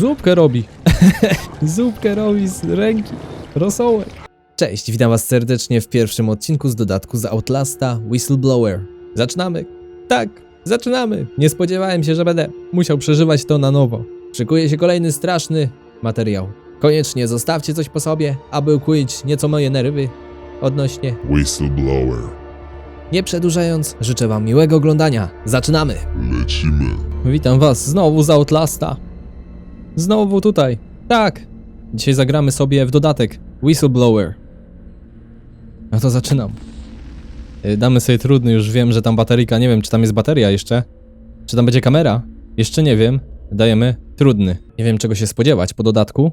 Zupkę robi. Zupkę robi z ręki. Rosołek. Cześć, witam was serdecznie w pierwszym odcinku z dodatku z Outlasta Whistleblower. Zaczynamy. Tak, zaczynamy. Nie spodziewałem się, że będę musiał przeżywać to na nowo. Szykuje się kolejny straszny materiał. Koniecznie zostawcie coś po sobie, aby ukłuć nieco moje nerwy odnośnie. Whistleblower. Nie przedłużając, życzę wam miłego oglądania. Zaczynamy. Lecimy. Witam was znowu z Outlasta. Znowu tutaj. Tak. Dzisiaj zagramy sobie w dodatek Whistleblower. No to zaczynam. Y, Damy sobie trudny, już wiem, że tam bateryjka, nie wiem czy tam jest bateria jeszcze. Czy tam będzie kamera? Jeszcze nie wiem. Dajemy trudny. Nie wiem czego się spodziewać po dodatku.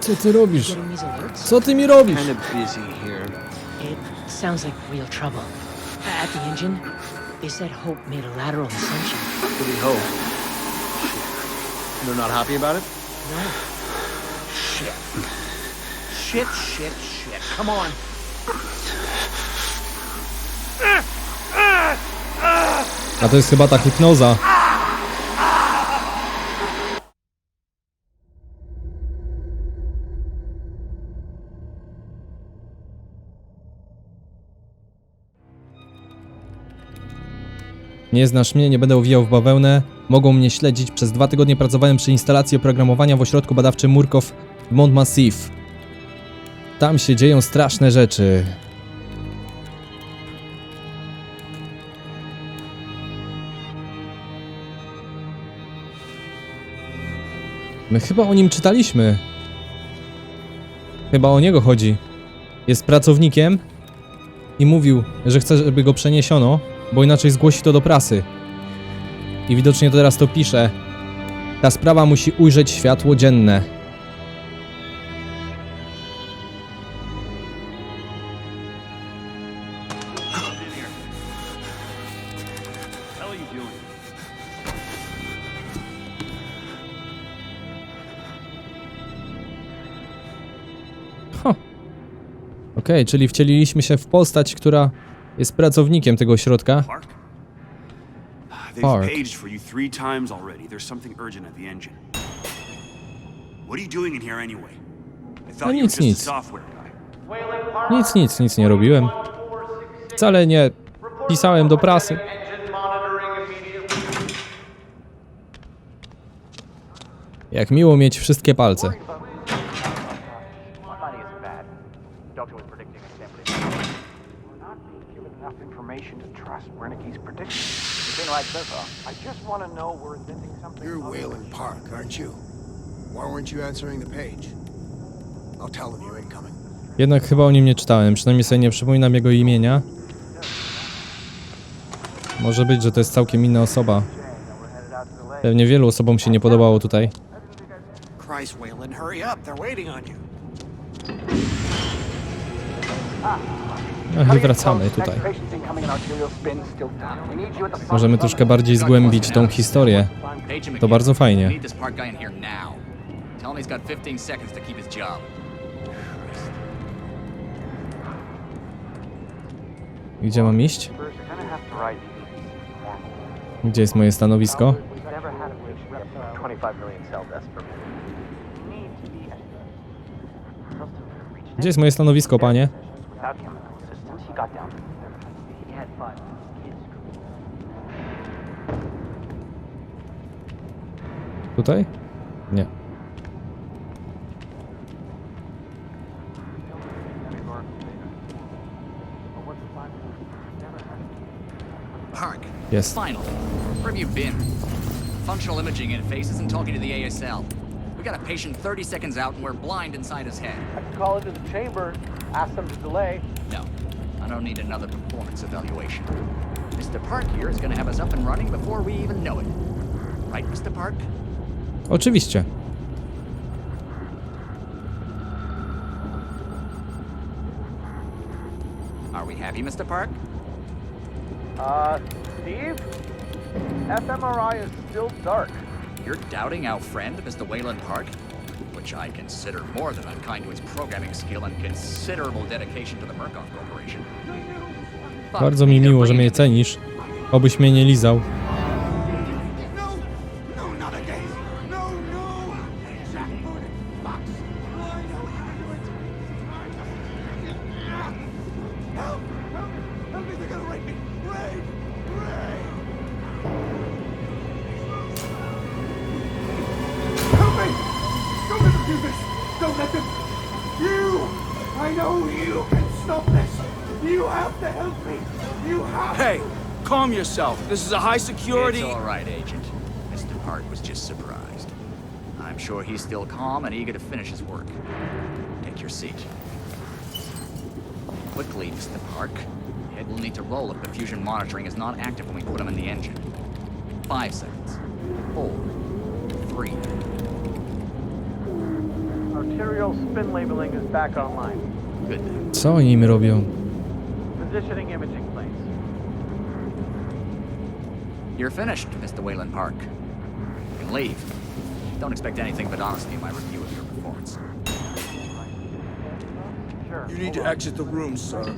Co ty robisz? getting these alerts? Co ty mi robisz? Kind of busy here. It sounds like real trouble. At the engine, they said Hope made a lateral ascension. What do we hope? They're not happy about it? No, Shit. Shit, shit, shit. Come on. A to jest chyba ta hipnoza. Nie znasz mnie, nie będę owijał w bawełnę. Mogą mnie śledzić. Przez dwa tygodnie pracowałem przy instalacji oprogramowania w ośrodku badawczym Murkow w Mont Massif. Tam się dzieją straszne rzeczy. My chyba o nim czytaliśmy. Chyba o niego chodzi. Jest pracownikiem i mówił, że chce, żeby go przeniesiono, bo inaczej zgłosi to do prasy. I widocznie to teraz to pisze. Ta sprawa musi ujrzeć światło dzienne. Okej, czyli wcieliliśmy się w postać, która jest pracownikiem tego ośrodka. Park? They've Park. paged for you three times already. There's something urgent at the engine. What are you doing in here anyway? I thought No you were nic, just a nic. software guy. Nic, nic, nic nie robiłem. Wcale nie pisałem do prasy. Jak miło mieć wszystkie palce. Like this, huh? I just want to know we're inventing something. You're Whalen Park, aren't you? Why weren't you answering the page? I'll tell them you ain't coming. Jednak chyba o nim nie czytałem, przynajmniej sobie nie przypominam jego imienia. Może być, że to jest całkiem inna osoba. Pewnie wielu osobom się nie podobało tutaj. Christ, hurry up. They're waiting on you. No i wracamy tutaj. Możemy troszkę bardziej zgłębić tą historię. To bardzo fajnie. Need this park guy in here now. Tell him he's got 15 seconds to keep his job. Gdzie mam iść? Gdzie jest moje stanowisko? We've never had a patient with 25 million cell deaths per minute. You need to be as Gdzie jest moje stanowisko, panie? Tutaj? Nie. Park, Jest. Finally. Where have you been? Functional imaging interface isn't talking to the ASL. We got a patient 30 seconds out and we're blind inside his head. I can call into the chamber, ask them to delay. No, I don't need another performance evaluation. Mr. Park here is gonna have us up and running before we even know it. Right, Mr. Park? Oczywiście. Are we happy, Mr. Park? Uh, Steve? fMRI is still dark. You're doubting our friend, Mr. Wayland Park? Which I consider more than unkind to his programming skill and considerable dedication to the Murkoff Corporation. Bardzo mi miło, że mnie cenisz. Obyś mnie nie lizał. You can stop this! You have to help me! You have Hey, calm yourself. This is a high security. It's all right, Agent. Mr. Park was just surprised. I'm sure he's still calm and eager to finish his work. Take your seat. Quickly, Mr. Park. Head will need to roll if the fusion monitoring is not active when we put him in the engine. Five seconds. Four. Three. Arterial spin labeling is back online. Co oni im robią? Positioning imaging, please. You're finished, Mr. Wayland Park. You can leave. Don't expect anything but honesty in my review of your performance. You need to exit the room, sir.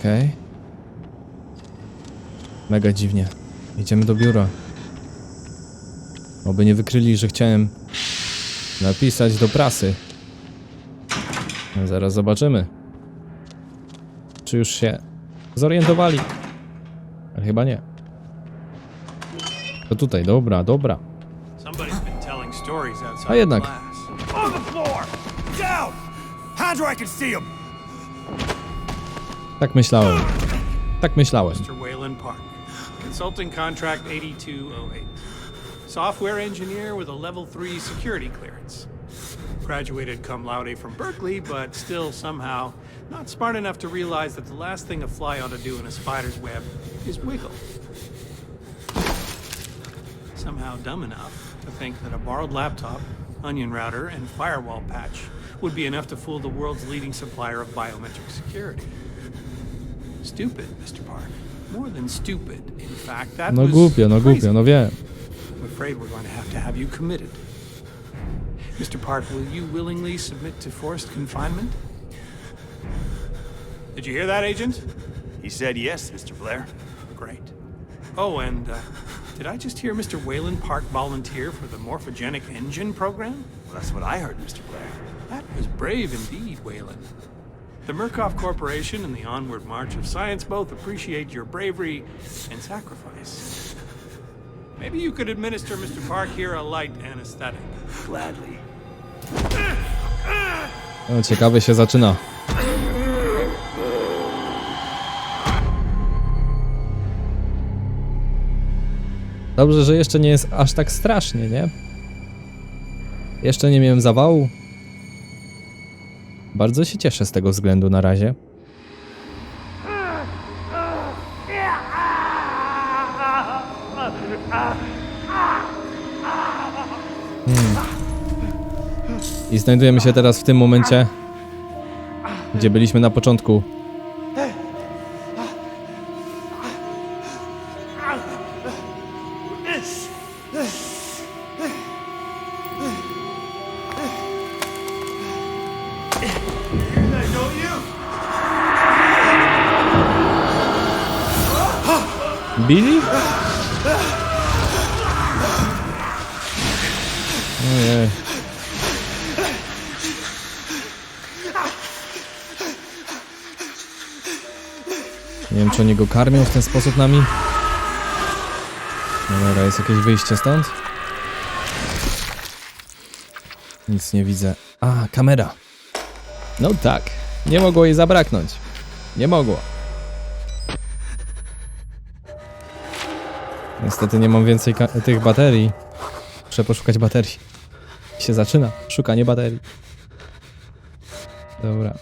Okej. Mega dziwnie. Idziemy do biura. Oby nie wykryli, że chciałem napisać do prasy. Zaraz zobaczymy. Czy już się zorientowali? Ale chyba nie. To tutaj, dobra, dobra. A jednak. Tak myślałem. Tak myślałem. Mr. Wayland Park, consulting contract 8208. Software engineer with a level 3 security clearance. Graduated cum laude from Berkeley, but still somehow not smart enough to realize that the last thing a fly ought to do in a spider's web is wiggle. Somehow dumb enough to think that a borrowed laptop, onion router, and firewall patch would be enough to fool the world's leading supplier of biometric security. Stupid, Mr. Park. More than stupid. In fact, that No was głupio, no crazy. głupio, no wiem. I'm afraid we're going to have to have you committed. Mr. Park, will you willingly submit to forced confinement? Did you hear that, Agent? He said yes, Mr. Blair. Great. Oh, and uh, did I just hear Mr. Wayland Park volunteer for the morphogenic engine program? Well, that's what I heard, Mr. Blair. That was brave indeed, Wayland. The Murkoff Corporation and the Onward March of Science both appreciate your bravery and sacrifice. Maybe you could administer Mr. Park here a light anesthetic. Gladly. No, ciekawe się zaczyna. Dobrze, że jeszcze nie jest aż tak strasznie, nie? Jeszcze nie miałem zawału. Bardzo się cieszę z tego względu na razie. I znajdujemy się teraz w tym momencie, gdzie byliśmy na początku. Nie wiem, czy oni go karmią w ten sposób nami. Dobra, jest jakieś wyjście stąd? Nic nie widzę. A, kamera. No tak, nie mogło jej zabraknąć. Nie mogło. Niestety nie mam więcej tych baterii. Muszę poszukać baterii. Się zaczyna. Szukanie baterii. Dobra.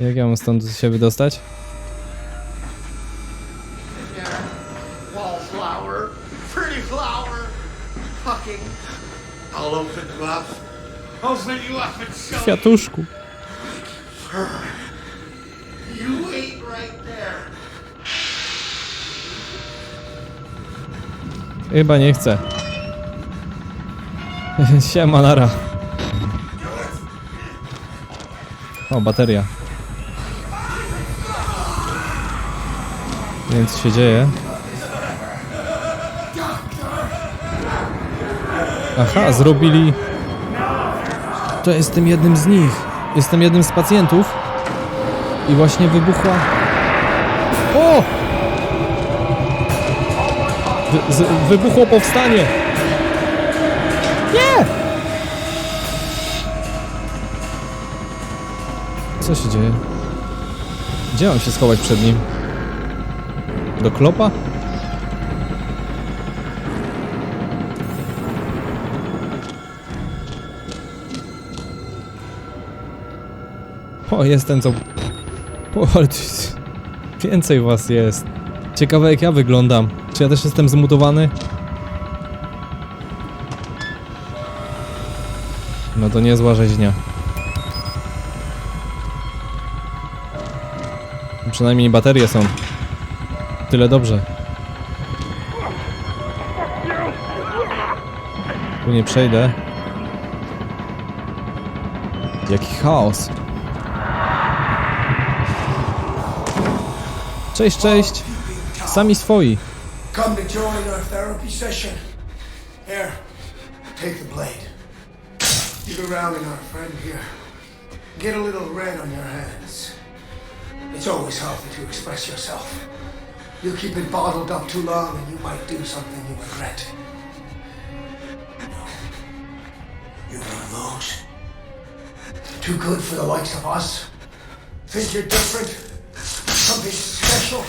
Jak ja mam stąd się wydostać? Wallflower, pretty flower, fucking. I'll open you up. Open you up and show Kwiatuszku. Chyba nie chcę. Siema, nara. O, bateria. Co się dzieje. Aha, zrobili... To jestem jednym z nich. Jestem jednym z pacjentów. I właśnie wybuchła... O! Z, wybuchło powstanie! Nie! Co się dzieje? Gdzie mam się schować przed nim? Do klopa? O, jest ten co... O. Więcej was jest. Ciekawe jak ja wyglądam. Czy ja też jestem zmutowany? No to niezła rzeźnia. Przynajmniej baterie są. Tyle dobrze. Tu nie przejdę. Jaki chaos. Cześć, cześć. Sami swoi. Come to join our therapy session. Here, take the blade. Dig around in our friend here. Get a little red on your hands. It's always healthy to express yourself. You keep it bottled up too long and you might do something you regret. No. You're one of those. Too good for the likes of us. Think you're different? Something special?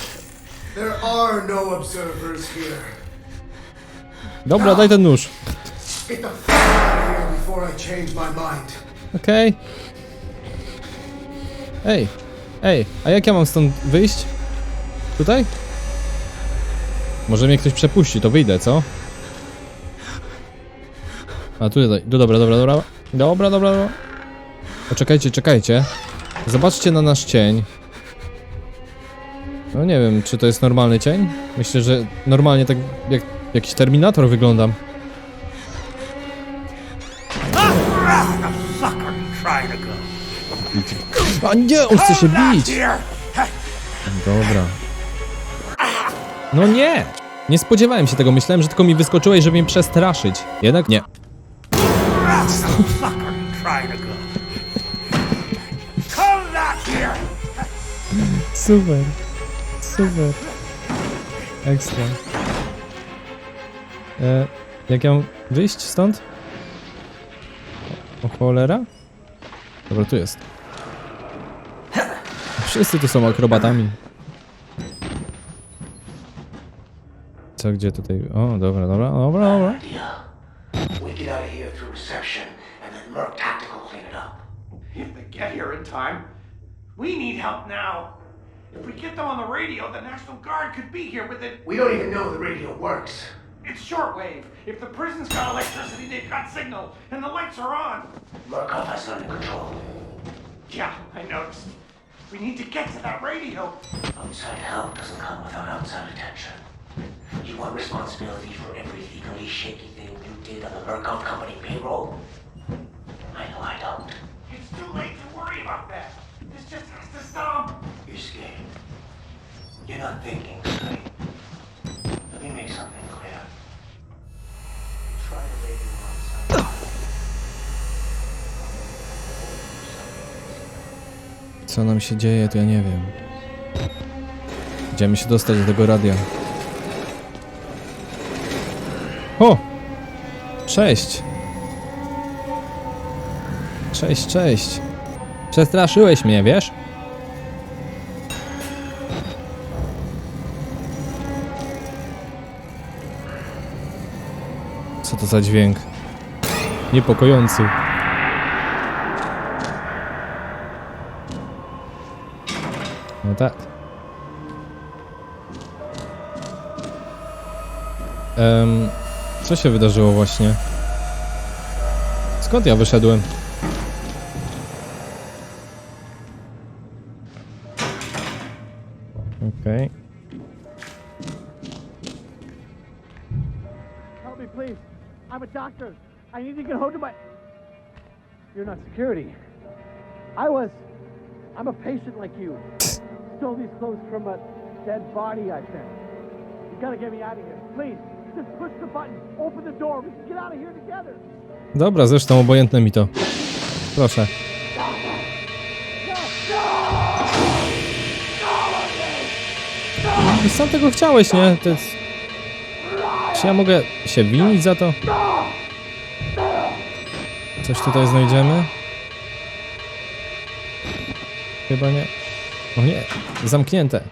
There are no observers here. Dobra, daj ten nóż. Okej. Ej, ej, a jak ja mam stąd wyjść? Tutaj? Może mnie ktoś przepuści, to wyjdę, co? A tu, tutaj, tu dobra, dobra, dobra. Dobra, dobra, dobra. Poczekajcie, czekajcie. Zobaczcie na nasz cień. No nie wiem, czy to jest normalny cień? Myślę, że normalnie tak jak jakiś Terminator wyglądam. A nie, on chce się bić! Dobra. No nie! Nie spodziewałem się tego, myślałem, że tylko mi wyskoczyłeś, żeby mnie przestraszyć. Jednak nie. Super. Super. Ekstra. E, jak ja mam wyjść stąd? O cholera? Dobra, tu jest. Wszyscy tu są akrobatami. Co, gdzie tutaj? O, dobra, dobra, dobra, dobra. Get here in time, we need help now. If we get them on the radio, the National Guard could be here with it. We don't even know the radio works. It's shortwave. If the prison's got electricity, they've got signal, and the lights are on. Murkoff has under control. Yeah, I noticed. We need to get to that radio. Outside help doesn't come without outside attention. You want responsibility for every legally shaky thing you did on the Murkoff Company payroll? Scared. You're not thinking straight. Let me make something clear. Try to lay you outside. Co nam się dzieje, to ja nie wiem. Idziemy się dostać do tego radia. O! Cześć! Cześć, cześć! Przestraszyłeś mnie, wiesz? Co to za dźwięk? Niepokojący. No tak. Em, co się wydarzyło właśnie? Skąd ja wyszedłem? You're not security. I was. I'm a patient like you. Stole these clothes from a dead body I found. You gotta get me out of here. Please, just push the button. Open the door. We can get out of here together. Dobra, zresztą obojętne mi to. Proszę. Sam tego chciałeś, nie? To jest... Czy ja mogę się winić za to? Coś tutaj znajdziemy? Chyba nie. O nie, zamknięte.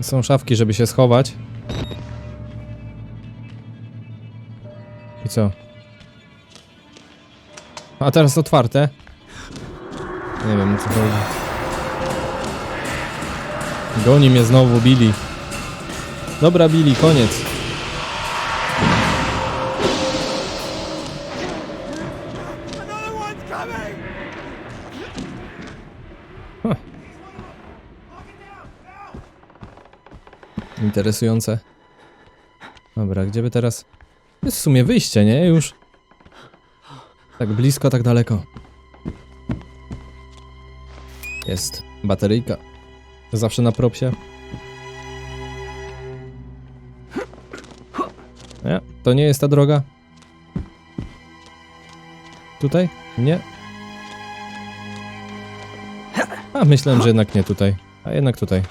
Są szafki, żeby się schować. I co? A teraz otwarte. Nie wiem co chodzi. Goni mnie znowu Billy. Dobra Billy, koniec. Interesujące. Dobra, gdzie by teraz... Jest w sumie wyjście, nie? Już. Tak blisko, tak daleko. Jest bateryjka. Zawsze na propsie. Nie, to nie jest ta droga. Tutaj? Nie. A, myślałem, że jednak nie tutaj. A jednak tutaj.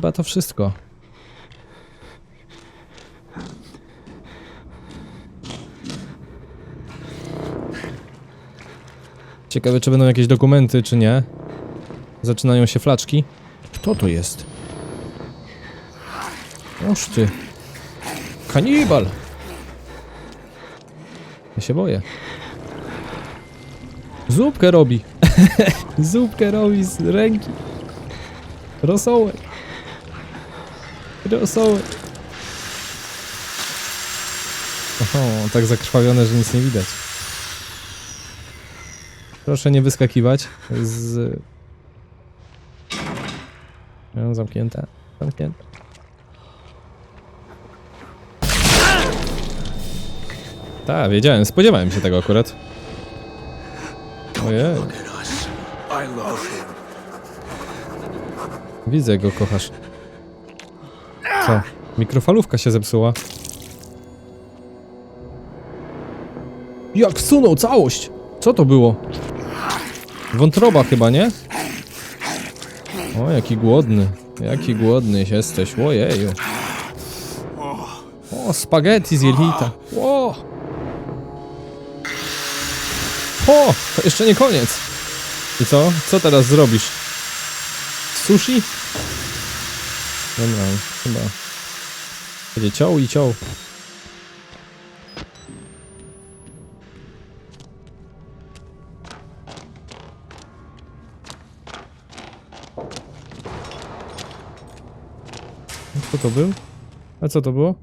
Chyba to wszystko. Ciekawe, czy będą jakieś dokumenty, czy nie. Zaczynają się flaczki. Kto to jest? Oż ty. Kanibal! Ja się boję. Zupkę robi. Zupkę robi z ręki. Rosołek. Rosołek. Oho, tak zakrwawione, że nic nie widać. Proszę nie wyskakiwać z... No, zamknięte. Zamknięte. Tak, wiedziałem, spodziewałem się tego akurat. Ojej. Widzę, go kochasz. Co? Mikrofalówka się zepsuła. Jak wsunął całość! Co to było? Wątroba chyba, nie? O, jaki głodny. Jaki głodny jesteś, ojeju. O, spaghetti z jelita. O! O! To jeszcze nie koniec. I co? Co teraz zrobisz? Sushi? Dobra, chyba. Będzie ciął i ciął. Kto to był? A co to było?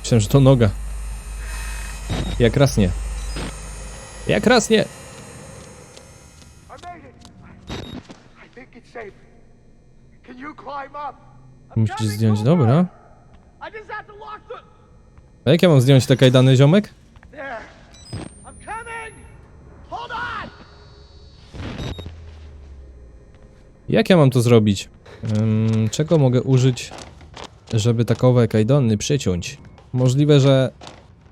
Myślałem, że to noga. Jak raz nie. Jak raz nie. I made it! I think it's safe. Can you climb up? Musisz zdjąć, dobra. A jak ja mam zdjąć te kajdany, ziomek? Jak ja mam to zrobić? Ym, czego mogę użyć, żeby takowe kajdany przyciąć? Możliwe, że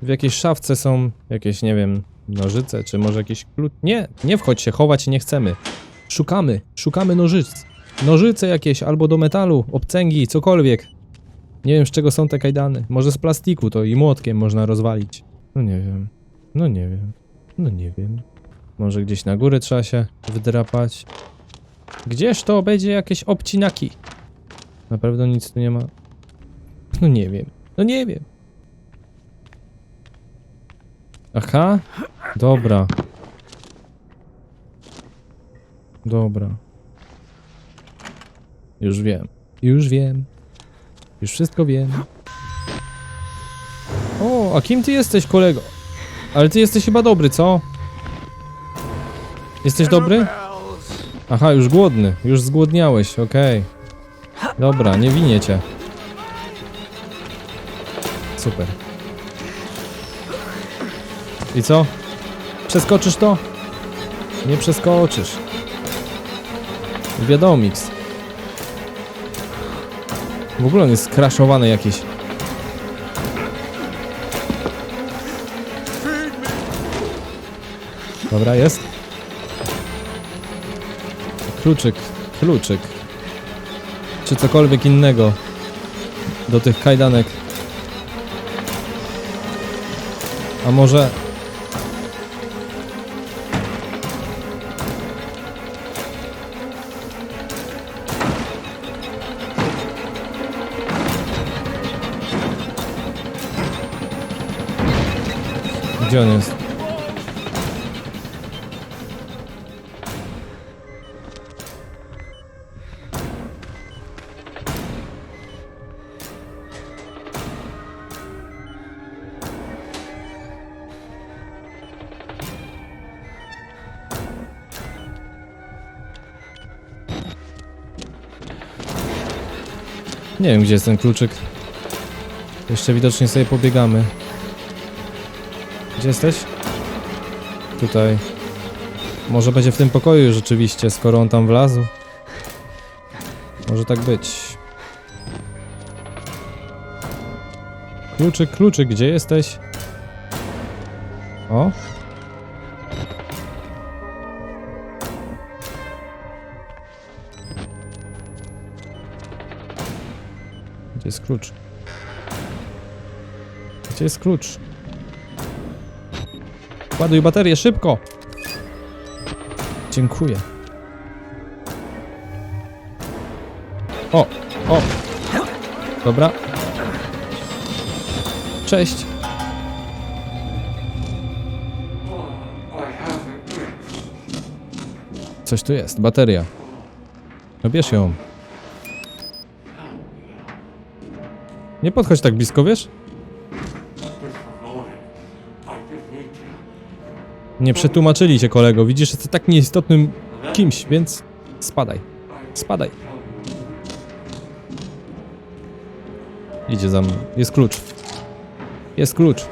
W jakiejś szafce są jakieś, nie wiem, nożyce, czy może jakiś klucz. Nie, nie wchodź się, chować nie chcemy. Szukamy, szukamy nożyc. Nożyce jakieś, albo do metalu, obcęgi, cokolwiek. Nie wiem z czego są te kajdany. Może z plastiku to i młotkiem można rozwalić. No nie wiem. No nie wiem. No nie wiem. Może gdzieś na górę trzeba się wydrapać. Gdzież to będzie jakieś obcinaki? Na pewno nic tu nie ma. No nie wiem. No nie wiem. Aha. Dobra. Dobra. Już wiem. Już wiem. Już wszystko wiem. O, a kim ty jesteś, kolego? Ale ty jesteś chyba dobry, co? Jesteś dobry? Aha, już głodny. Już zgłodniałeś, okej. Dobra, nie winię cię. Super. I co? Przeskoczysz to? Nie przeskoczysz. Wiadomix. W ogóle on jest skraszowany jakiś. Dobra, jest. Kluczyk, kluczyk. Czy cokolwiek innego do tych kajdanek. A może... Gdzie on jest? Nie wiem, gdzie jest ten kluczyk. Jeszcze widocznie sobie pobiegamy. Gdzie jesteś? Tutaj. Może będzie w tym pokoju rzeczywiście, skoro on tam wlazł. Może tak być. Kluczyk, kluczyk, gdzie jesteś? O. Gdzie jest klucz? Gdzie jest klucz? Ładuj baterię, szybko! Dziękuję. O, o! Dobra. Cześć. Coś tu jest, bateria. No bierz ją. Nie podchodź tak blisko, wiesz? Nie przetłumaczyli cię kolego, widzisz, jesteś tak nieistotnym kimś, więc spadaj. Spadaj. Idzie za mną. Jest klucz. Jest klucz.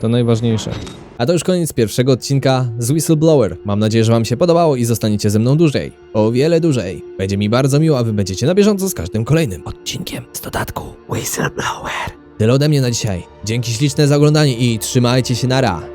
To najważniejsze. A to już koniec pierwszego odcinka z Whistleblower. Mam nadzieję, że Wam się podobało i zostaniecie ze mną dłużej. O wiele dłużej. Będzie mi bardzo miło, a Wy będziecie na bieżąco z każdym kolejnym odcinkiem z dodatku Whistleblower. Tyle ode mnie na dzisiaj. Dzięki śliczne za oglądanie i trzymajcie się nara.